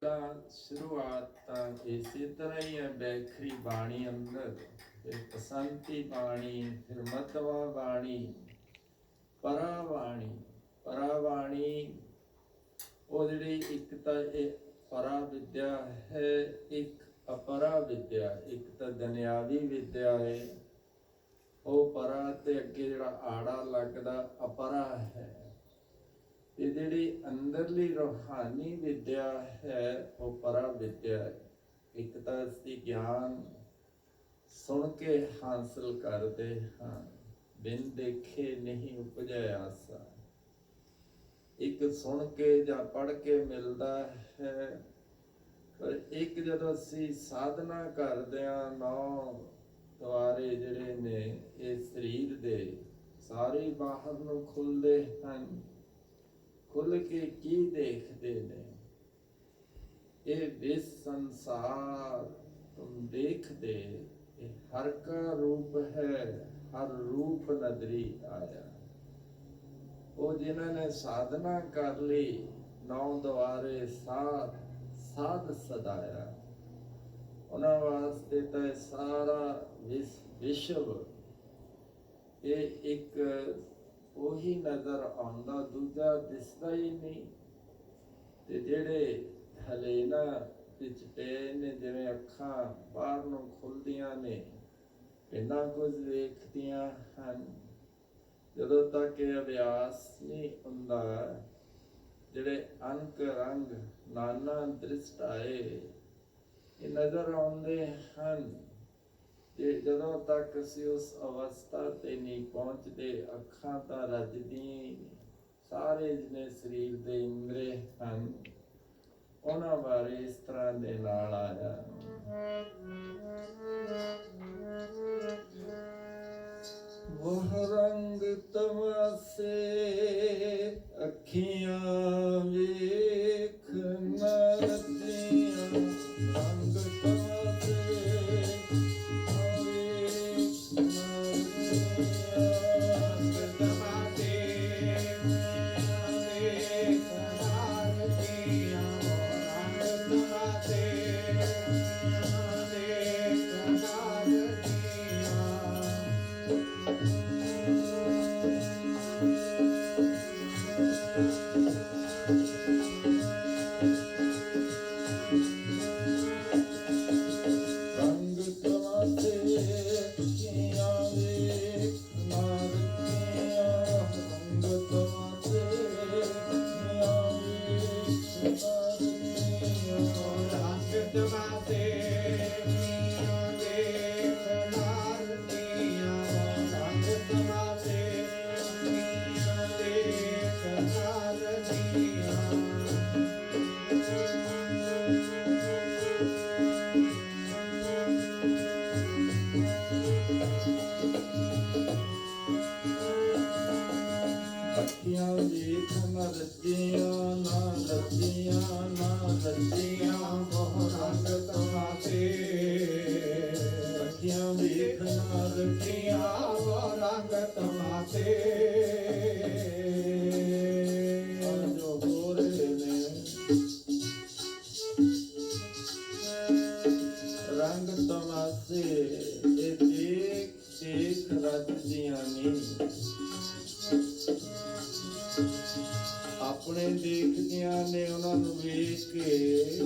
ਤਾਂ ਸ਼ੁਰੂਆਤ ਤਾਂ ਇਸੇ ਤਰ੍ਹਾਂ ਹੀ ਹੈ, ਬੈਖਰੀ ਬਾਣੀ ਅੰਦਰ। ਫਿਰ ਪਸੰਤੀ ਬਾਣੀ, ਫਿਰ ਮਤਵਾ ਬਾਣੀ ਪਰਾ ਬਾਣੀ ਪਰਾ ਬਾਣੀ ਉਹ ਜਿਹੜੀ ਇੱਕ ਤਾਂ ਇਹ ਪਰਾ ਵਿਦਿਆ ਹੈ, ਇੱਕ ਅਪਰਾ ਵਿਦਿਆ ਇੱਕ ਤਾਂ ਦੁਨਿਆਵੀ ਵਿਦਿਆ ਹੈ। ਉਹ ਪਰਾ ਤੇ ਅੱਗੇ ਜਿਹੜਾ ਆੜਾ ਲੱਗਦਾ, ਅਪਰਾ ਹੈ। ਤੇ ਜਿਹੜੀ ਅੰਦਰਲੀ ਰੋਹਾਨੀ ਵਿਦਿਆ ਹੈ, ਉਹ ਪਰਾ ਵਿਦਿਆ ਹੈ। ਇੱਕ ਤਾਂ ਅਸੀਂ ਗਿਆਨ ਸੁਣ ਕੇ ਹਾਸਲ ਕਰਦੇ ਹਾਂ। ਬਿਨ ਦੇਖੇ ਨਹੀਂ ਉਪਜਿਆ ਆਸਾ। ਇੱਕ ਸੁਣ ਕੇ ਜਾਂ ਪੜ੍ਹ ਕੇ ਮਿਲਦਾ ਹੈ। ਪਰ ਇੱਕ ਜਦੋਂ ਅਸੀਂ ਸਾਧਨਾ ਕਰਦੇ ਹਾਂ, ਨੌ ਦੁਆਰੇ ਜਿਹੜੇ ਨੇ, ਇਹ ਸਰੀਰ ਦੇ ਸਾਰੇ ਬਾਹਰ ਨੂੰ ਖੁੱਲਦੇ ਹਨ। ਖੁੱਲ ਕੇ ਕੀ ਦੇਖਦੇ ਨੇ? ਇਹ ਵਿਸ ਸੰਸਾਰ ਤੁਮ ਦੇਖਦੇ, ਇਹ ਹਰ ਕਾ ਰੂਪ ਹੈ, ਹਰ ਰੂਪ ਨਦਰੀ ਆਇਆ। ਉਹ ਜਿਨ੍ਹਾਂ ਨੇ ਸਾਧਨਾ ਕਰ ਲਈ, ਨੌ ਦੁਆਰੇ ਸਾਧ ਸਾਧ ਸਦਾਇਆ। ਉਹਨਾਂ ਵਾਸਤੇ ਤਾਂ ਸਾਰਾ ਵਿਸ਼ਵ, ਇਹ ਇੱਕ ਉਹੀ ਨਜ਼ਰ ਆਉਂਦਾ, ਦੂਜਾ ਦਿਸਦਾ ਹੀ ਨਹੀਂ। ਤੇ ਜਿਹੜੇ ਹਲੇਨਾ ਵਿੱਚ ਪਏ ਨੇ, ਜਿਵੇਂ ਅੱਖਾਂ ਬਾਹਰ ਨੂੰ ਖੁੱਲਦੀਆਂ ਨੇ ਇੰਨਾ ਕੁਝ ਵੇਖਦੀਆਂ ਹਨ। ਜਦੋਂ ਤੱਕ ਇਹ ਅਭਿਆਸ ਨਹੀਂ ਹੁੰਦਾ, ਜਿਹੜੇ ਅੰਕ ਰੰਗ ਨਾਨਾ ਦ੍ਰਿਸ਼ਟ ਆਏ, ਇਹ ਨਜ਼ਰ ਆਉਂਦੇ ਹਨ। ਤੇ ਜਦੋਂ ਤੱਕ ਅਸੀਂ ਉਸ ਅਵਸਥਾ ਤੇ ਨਹੀਂ ਪਹੁੰਚਦੇ, ਅੱਖਾਂ ਤਾਂ ਰੱਜਦੀਆਂ ਸਾਰੇ ਜਿਹਨੇ ਸਰੀਰ ਦੇ ਇੰਦਰੇ ਹਨ। ਉਹਨਾਂ ਬਾਰੇ ਇਸ ਤਰ੍ਹਾਂ ਦੇ ਨਾਲ ਆਇਆ। ਵਹ ਰੰਗ ਤਮਸੇ ਅੱਖੀਆਂ ਵੇਖ de thing. ਆਪਣੇ ਦੇਖਦਿਆਂ ਨੇ ਉਹਨਾਂ ਨੂੰ ਵੇਖ ਕੇ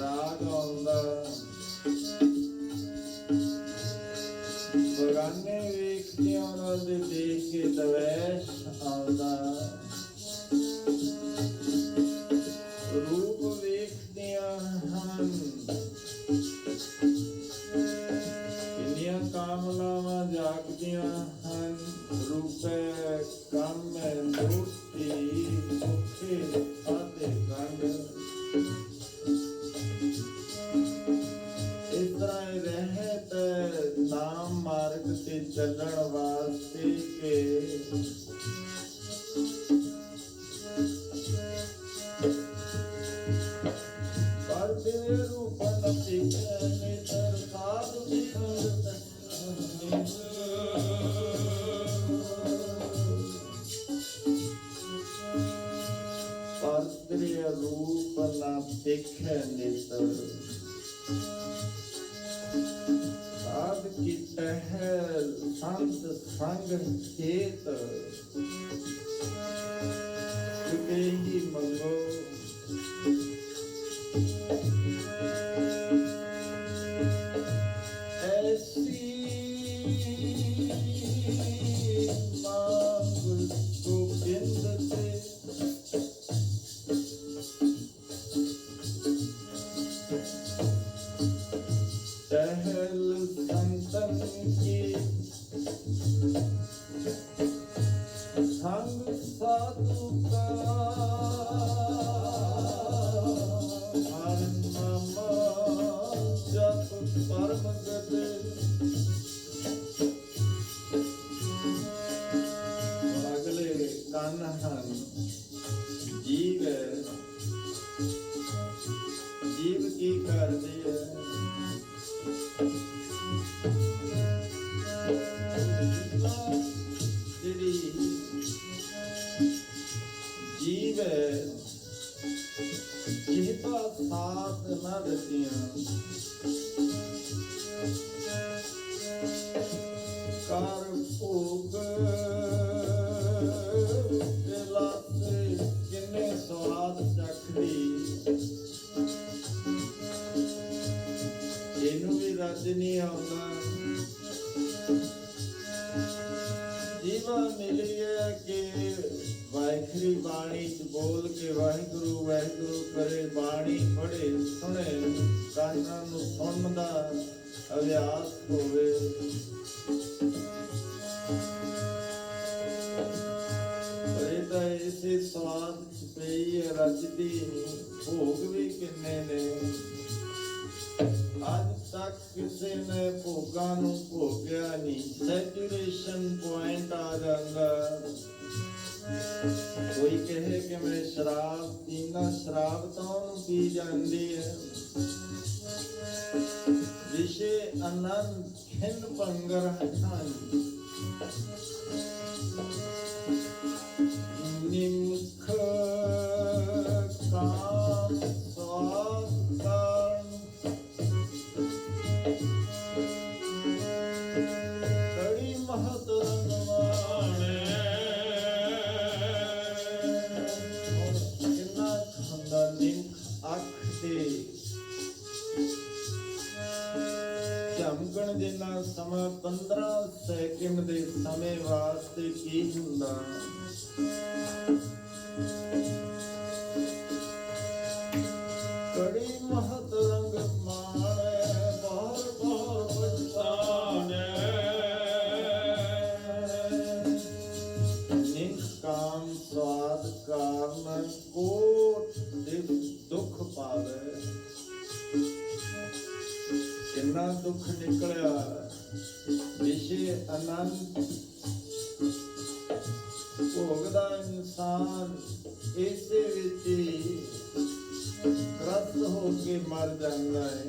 ਰਾਗ ਆਉਂਦਾ। ਬਗਾਨੇ ਵੇਖਦਿਆਂ ਉਹਨਾਂ ਦੇ ਦੇਖ ਕੇ ਦਵੈਸ਼ ਆਉਂਦਾ? ਨਾਮ ਤੇ ਚੱਲਣ ਵਾਸਤੇ ਕੇ ਪਰ ਤੇ ਰੂਪ ਨ ਸਿਖੇ ਨੇ ਤਰ ਸਾਧ ਸਿਖੰਦ ਸਾਧ ਕੀ ਟਹਿਲ ਸੰਤ ਸੰਗ ਖੇਤ ਸੁਬੇ ਹੀ ਮੰਗੋ। ਐਸੀ ਤਨ ਹਨ ਜੀਵ ਹੈ। ਜੀਵ ਕੀ ਕਰਦੀ ਹੈ? ਜਿਹੜੀ ਜੀਵ ਹੈ, ਜਿਹਦਾ ਸਾਥ ਨਾ ਦਿੱਤੀਆਂ, ਕਰ ਭੋਗ ਨਹੀਂ ਆਉਂਦਾ। ਜੀਵਨ ਮਿਲੀ ਕਿ ਵਾਹਿਗੁਰੂ ਬਾਣੀ ਚ ਬੋਲ ਕੇ ਵਾਹਿਗੁਰੂ ਵਾਹਿਗੁਰੂ ਕਰੇ ਬਾਣੀ ਪੜੇ ਸੁਣੇ। ਕੰਨਾਂ ਨੂੰ ਸੁਣਨ ਦਾ ਅਭਿਆਸ ਹੋਵੇ। ਤਾਂ ਇਸੇ ਸਵਾਦ ਚ ਪਈ ਹੈ ਰੱਜਦੀ ਭੋਗ ਵੀ ਕਿੰਨੇ ਨੇ। ਅੱਜ ਤੱਕ ਕਿਸੇ ਨੇ ਭੋਗਾਂ ਨੂੰ ਭੋਗਿਆ ਨਹੀਂ ਸੈਚੂਰੇਸ਼ਨ ਪੁਆਇੰਟ ਆ ਜਾਂਦਾ ਕੋਈ ਕਹੇ ਕਿ ਮੈਂ ਸ਼ਰਾਬ ਪੀਣਾ ਸ਼ਰਾਬ ਤਾਂ ਉਹਨੂੰ ਪੀ ਜਾਂਦੀ ਹੈ ਵਿਸ਼ੇ ਆਨੰਦ ਖਿੰਨ ਪੰਗਰ ਵਾਸਤੇ ਕੀ ਹੁੰਦਾ? ਕੜੀ ਮਹਤ ਰੰਗ ਮਾਣੇ, ਬਾਹਰ ਬਾਹਰ ਪਛਤਾਨੇ ਨਿਸ਼ਕਾਮ ਸਵਾਦ ਕਾਰਨ ਕੋਟ ਦੇ ਦੁੱਖ ਪਾਵੇ। ਕਿੰਨਾ ਦੁੱਖ ਨਿਕਲਿਆ? ਵਿਸ਼ੇ ਅਨੰਤ ਭੋਗਦਾ ਇਨਸਾਨ ਇਸੇ ਵਿੱਚ ਹੀ ਗ੍ਰਸਤ ਹੋ ਕੇ ਮਰ ਜਾਂਦਾ ਹੈ।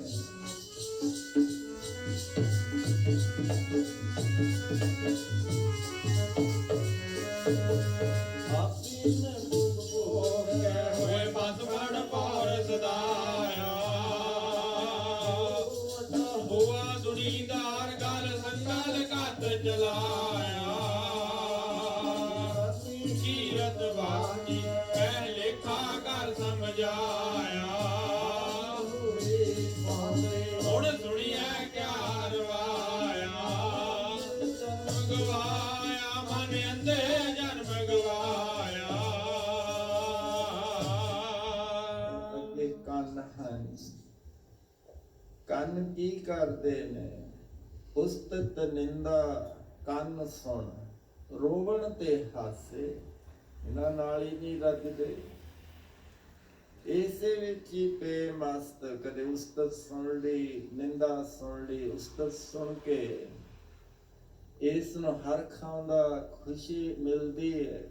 ਕੰਨ ਕੀ ਕਰਦੇ ਨੇ? ਉਸਤਤ ਨਿੰਦਾ ਕੰਨ ਸੁਣ, ਰੋਵਣ ਤੇ ਹਾਸੇ, ਇਹਨਾਂ ਨਾਲ ਹੀ ਨਹੀਂ ਰੱਜਦੇ। ਇਸੇ ਵਿੱਚ ਹੀ ਪੇ ਮਸਤ ਕਦੇ ਉਸਤਤ ਸੁਣ ਲਈ, ਨਿੰਦਾ ਸੁਣ ਲਈ, ਉਸਤਤ ਸੁਣ ਕੇ ਇਸ ਨੂੰ ਹਰ ਖਾਉਂਦਾ ਖੁਸ਼ੀ ਮਿਲਦੀ ਹੈ।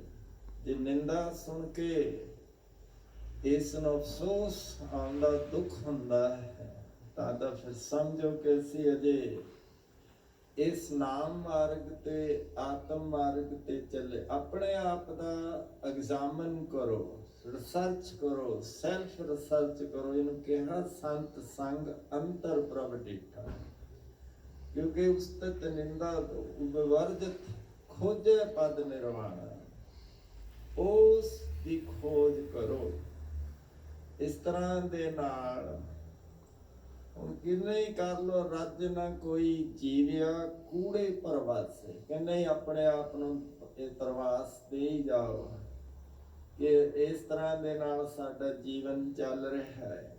ਜੇ ਨਿੰਦਾ ਸੁਣ ਕੇ ਇਸ ਨੂੰ ਅਫਸੋਸ ਆਉਂਦਾ ਦੁੱਖ ਹੁੰਦਾ ਹੈ। ਤਾਂ ਫਿਰ ਸਮਝੋ ਕਿ ਅਸੀਂ ਅਜੇ ਇਸ ਨਾਮ ਮਾਰਗ ਤੇ, ਆਤਮ ਮਾਰਗ ਤੇ ਚੱਲੇ। ਆਪਣੇ ਆਪ ਦਾ ਐਗਜ਼ਾਮਨ ਕਰੋ ਰਿਸਰਚ ਕਰੋ ਸੈਲਫ ਰਿਸਰਚ ਕਰੋ। ਇਹਨੂੰ ਕਿਹਾ ਸੰਤ ਸੰਗ ਅੰਤਰ ਪ੍ਰਭ ਡਿਠਾ। ਕਿਉਂਕਿ ਉਸਤਤ ਨਿੰਦਾ ਵਿਵਰਜਿਤ ਖੋਜੇ ਪਦ ਨਿਰਵਾਣ। ਉਸ ਦੀ ਖੋਜ ਕਰੋ। ਇਸ ਤਰ੍ਹਾਂ ਦੇ ਨਾਲ। ਹੁਣ ਕਿੰਨੇ ਕਰ ਲੋ ਰੱਜ ਨਾ ਕੋਈ ਜੀਵਿਆ, ਕੂੜੇ ਪਰਵਾਸੇ। ਕਿੰਨੇ ਆਪਣੇ ਆਪ ਨੂੰ ਇਹ ਪ੍ਰਵਾਸ ਦੇ ਹੀ ਜਾਓ। ਕਿ ਇਸ ਤਰ੍ਹਾਂ ਦੇ ਨਾਲ ਸਾਡਾ ਜੀਵਨ ਚੱਲ ਰਿਹਾ ਹੈ।